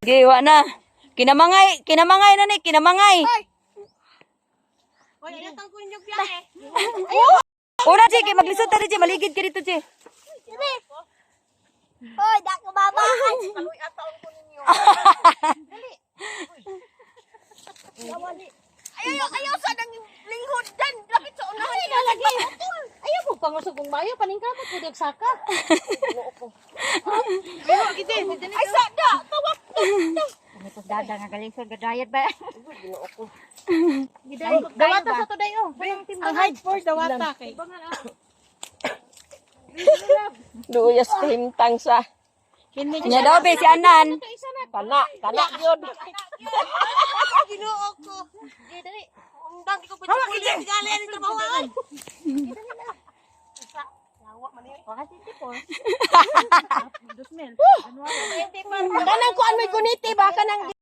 Sige, wa na. Kinamangay, kinamangay na ni, kinamangay. Oy, ayun ko yung biyahe. Una, Che, kay maglisod ta Che, maligid ka dito, Che. Hoy, da ko babahan. Kaluy ataon ko ninyo. Ayaw, ayaw sa nang linghod dan. Lapit sa unahan. Ay, lalagay. Ayaw mo pangusog kong bayo, paningkamot ko di saka. Ay, sada. Dada nga galing sa gadayat ba? Dawata sa to dayo. Ang hide for dawata kay. Duyas kahimtang sa Nya daw, be, si Anan. kana, kana yun. Ginoo ko. Undang di ko pwede kulit. Gali ni trabahoan. Kanang kuan may guniti ba kanang